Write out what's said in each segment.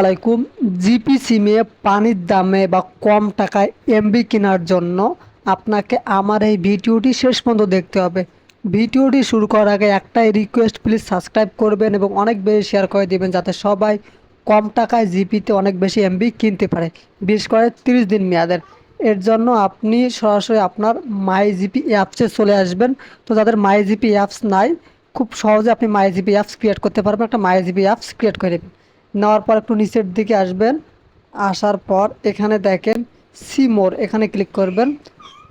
আলাইকুম। জিপি সিমে পানির দামে বা কম টাকায় এমবি কেনার জন্য আপনাকে আমার এই ভিডিওটি শেষ পর্যন্ত দেখতে হবে। ভিডিওটি শুরু করার আগে একটাই রিকোয়েস্ট প্লিজ সাবস্ক্রাইব করবেন এবং অনেক বেশি শেয়ার করে দিবেন যাতে সবাই কম টাকায় জিপিতে অনেক বেশি এমবি কিনতে পারে, বিশেষ করে তিরিশ দিন মেয়াদের। এর জন্য আপনি সরাসরি আপনার মাই জিপি অ্যাপসে চলে আসবেন। তো যাদের মাই জিপি অ্যাপস নাই, খুব সহজে আপনি মাই জিপি অ্যাপস ক্রিয়েট করতে পারবেন। একটা মাই জিপি অ্যাপস ক্রিয়েট করে নেবেন নেওয়ার পর একটু নিচের দিকে আসবেন। আসার পর এখানে দেখেন সি মোর, এখানে ক্লিক করবেন।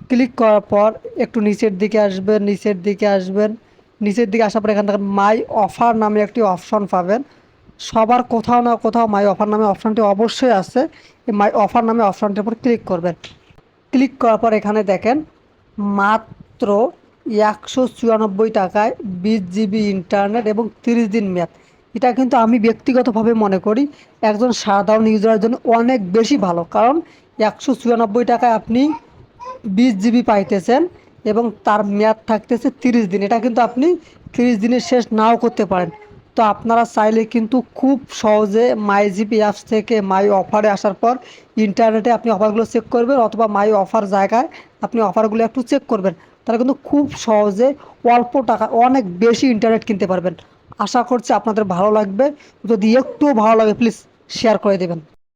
ক্লিক করার পর একটু নিচের দিকে আসবেন, নিচের দিকে আসবেন। নিচের দিকে আসার পর এখানে দেখেন মাই অফার নামে একটি অপশন পাবেন। সবার কোথাও না কোথাও মাই অফার নামে অপশানটি অবশ্যই আছে। এই মাই অফার নামে অপশানটির উপর ক্লিক করবেন। ক্লিক করার পর এখানে দেখেন মাত্র একশো চুরানব্বই টাকায় বিশ জিবি ইন্টারনেট এবং তিরিশ দিন মেয়াদ। এটা কিন্তু আমি ব্যক্তিগতভাবে মনে করি একজন সাধারণ ইউজারের জন্য অনেক বেশি ভালো। কারণ একশো চুরানব্বই টাকায় আপনি বিশ জিবি পাইতেছেন এবং তার মেয়াদ থাকতেছে তিরিশ দিন। এটা কিন্তু আপনি তিরিশ দিনের শেষ নাও করতে পারেন। তো আপনারা চাইলে কিন্তু খুব সহজে মাই জিপি অ্যাপস থেকে মাই অফারে আসার পর ইন্টারনেটে আপনি অফারগুলো চেক করবেন অথবা মাই অফার জায়গায় আপনি অফারগুলো একটু চেক করবেন। তাহলে কিন্তু খুব সহজে অল্প টাকা, অনেক বেশি ইন্টারনেট কিনতে পারবেন। আশা করছি আপনাদের ভালো লাগবে। যদি একটুও ভালো লাগে প্লিজ শেয়ার করে দেবেন।